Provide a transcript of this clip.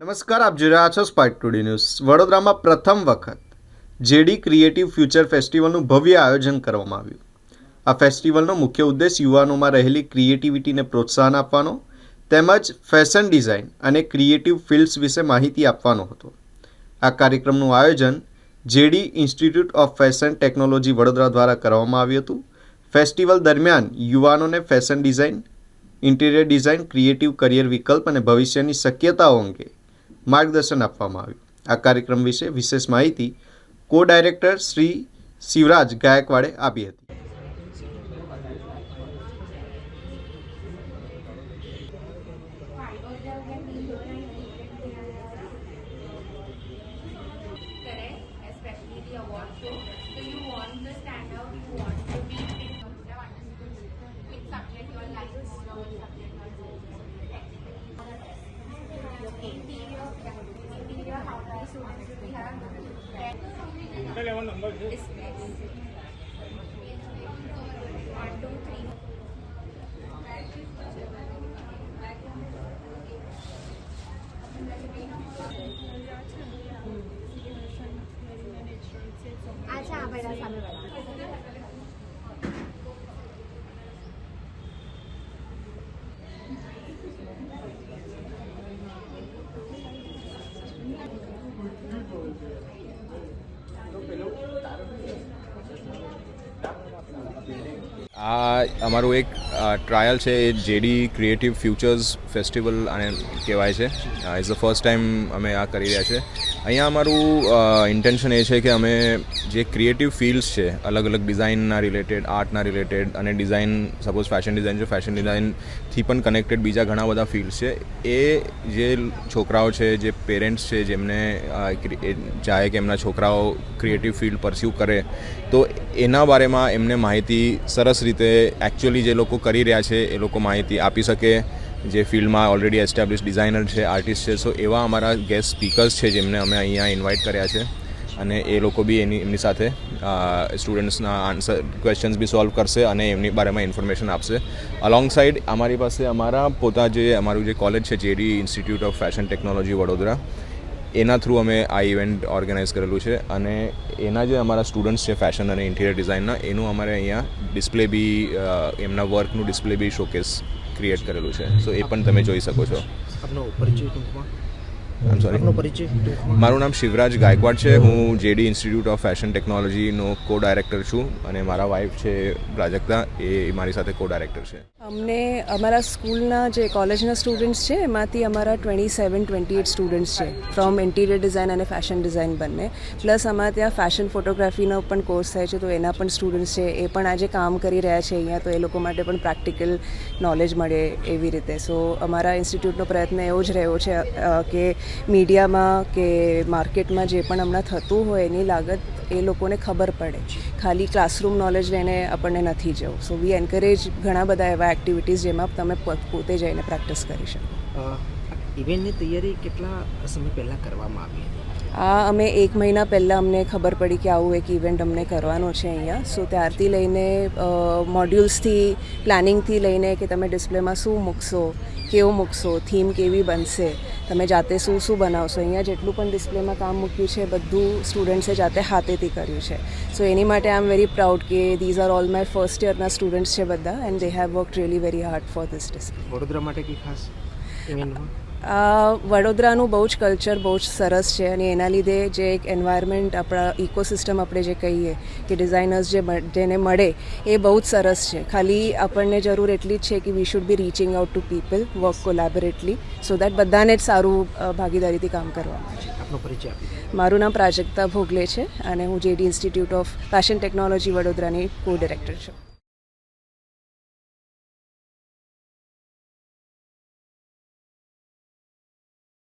નમસ્કાર, આપ જોઈ રહ્યા છો સ્પાર્ક ટુડે ન્યૂઝ વડોદરામાં પ્રથમ વખત જેડી ક્રિએટિવ ફ્યુચર ફેસ્ટિવલનું ભવ્ય આયોજન કરવામાં આવ્યું. આ ફેસ્ટિવલનો મુખ્ય ઉદ્દેશ યુવાનોમાં રહેલી ક્રિએટિવિટીને પ્રોત્સાહન આપવાનો, તેમજ ફેશન ડિઝાઇન અને ક્રિએટિવ ફિલ્ડ્સ વિશે માહિતી આપવાનો હતો. આ કાર્યક્રમનું આયોજન JD institute of fashion technology Vadodara દ્વારા કરવામાં આવ્યું હતું. ફેસ્ટિવલ દરમિયાન યુવાનોને fashion design, interior design, creative career વિકલ્પ અને ભવિષ્યની શક્યતાઓ અંગે માર્ગદર્શન આપવામાં આવ્યું. આ કાર્યક્રમ વિશે વિશેષ માહિતી કો ડાયરેક્ટર શ્રી શિવરાજ ગાયકવાડે આપી હતી. The award interior how many students we have total 11 numbers displays 1 2 3 अच्छा बेटा सामने वाला આ અમારું એક ટ્રાયલ છે, એ જેડી ક્રિએટિવ ફ્યુચર્સ ફેસ્ટિવલ આને કહેવાય છે. ઇઝ ધ ફર્સ્ટ ટાઈમ અમે આ કરી રહ્યા છે. અહીંયા અમારું ઇન્ટેન્શન એ છે કે અમે જે ક્રિએટિવ ફિલ્ડ્સ છે, અલગ અલગ ડિઝાઇનના રિલેટેડ આર્ટના રિલેટેડ અને ડિઝાઇન સપોઝ ફેશન ડિઝાઇન છે ફેશન ડિઝાઇનથી પણ કનેક્ટેડ બીજા ઘણા બધા ફિલ્ડ્સ છે. એ જે છોકરાઓ છે, જે પેરેન્ટ્સ છે, જેમને ચાહે કે એમના છોકરાઓ ક્રિએટિવ ફિલ્ડ પરસ્યુ કરે, તો એના બારેમાં એમને માહિતી સરસ રીતે એકચ્યુઅલી જે લોકો કરી રહ્યા છે, એ લોકો માહિતી આપી શકે. જે ફિલ્ડમાં ઓલરેડી એસ્ટાબ્લિશ ડિઝાઇનર છે આર્ટિસ્ટ છે સો એવા અમારા ગેસ્ટ સ્પીકર્સ છે, જેમને અમે અહીંયા ઇન્વાઇટ કર્યા છે. અને એ લોકો બી એની એમની સાથે સ્ટુડન્ટ્સના આન્સર ક્વેશ્ચન્સ બી સોલ્વ કરશે અને એમની બારેમાં ઇન્ફોર્મેશન આપશે. અલોંગ સાઈડ અમારી પાસે અમારા પોતા જે, અમારું જે કોલેજ છે JD institute of fashion technology Vadodara, એના થ્રુ અમે આ ઇવેન્ટ ઓર્ગેનાઇઝ કરેલું છે. અને એના જે અમારા સ્ટુડન્ટ્સ છે ફેશન અને ઇન્ટિરિયર ડિઝાઇનના એનું અમારે અહીંયા ડિસ્પ્લે બી એમના વર્કનું ડિસ્પ્લે બી શોકેસ ક્રિએટ કરેલું છે. સો એ પણ તમે જોઈ શકો છો. આપનો પરિચય આમ સોરી પરિચય? મારું નામ શિવરાજ ગાયકવાડ છે. હું જેડી ઇન્સ્ટિટ્યૂટ ઓફ ફેશન ટેકનોલોજીનો કો ડાયરેક્ટર છું અને મારા વાઇફ છે પ્રાજક્તા. એ મારી સાથે કો ડાયરેક્ટર છે. અમને અમારા સ્કૂલના જે કોલેજના સ્ટુડન્ટ્સ છે એમાંથી અમારા twenty seven twenty eight students છે ફ્રોમ ઇન્ટિરિયર ડિઝાઇન અને ફેશન ડિઝાઇન બંને. પ્લસ અમારા ત્યાં ફેશન ફોટોગ્રાફીનો પણ કોર્સ થાય છે તો એના પણ સ્ટુડન્ટ્સ છે. એ પણ આજે કામ કરી રહ્યા છે અહીંયા તો એ લોકો માટે પણ પ્રેક્ટિકલ નોલેજ મળે એવી રીતે. સો અમારા ઇન્સ્ટિટ્યૂટનો પ્રયત્ન એવો જ રહ્યો છે કે મીડિયામાં કે માર્કેટમાં જે પણ હમણાં થતું હોય એની લાગત એ લોકોને ખબર પડે. ખાલી ક્લાસરૂમ નોલેજ લઈને આપણને નથી જવું. સો વી એન્કરેજ ઘણા બધા એવા એક્ટિવિટીઝ જેમાં તમે પોતે જઈને પ્રેક્ટિસ કરી શકો. ઇવેન્ટની તૈયારી કેટલા સમય પહેલાં કરવામાં આવી હતી? આ અમે એક મહિના પહેલાં અમને ખબર પડી કે આવું એક ઇવેન્ટ અમને કરવાનો છે અહીંયા. સો ત્યારથી લઈને મોડ્યુલ્સથી પ્લાનિંગથી લઈને કે તમે ડિસ્પ્લેમાં શું મૂકશો કેવું મૂકશો થીમ કેવી બનશે તમે જાતે શું શું બનાવશો અહીંયા જેટલું પણ ડિસ્પ્લેમાં કામ મૂક્યું છે બધું સ્ટુડન્ટ્સે જાતે હાથેથી કર્યું છે. સો એની માટે આઈ એમ વેરી પ્રાઉડ કે these are all my first યરના students છે બધા and they have work really very hard for this display Vadodara માટે કંઈ ખાસ વડોદરાનું બહુ જ કલ્ચર બહુ જ સરસ છે અને એના લીધે જે એક એન્વાયરમેન્ટ આપણા ઇકોસિસ્ટમ આપણે જે કહીએ કે ડિઝાઇનર્સ જે જેને મળે એ બહુ જ સરસ છે. ખાલી આપણને જરૂર એટલી જ છે કે we should be reaching out to people work collaboratively so that બધાને જ સારું ભાગીદારીથી કામ કરવામાં આપનો પરિચય મારું નામ પ્રાજક્તા ભોગલે છે અને હું JD institute of fashion technology વડોદરાની કો ડિરેક્ટર છું.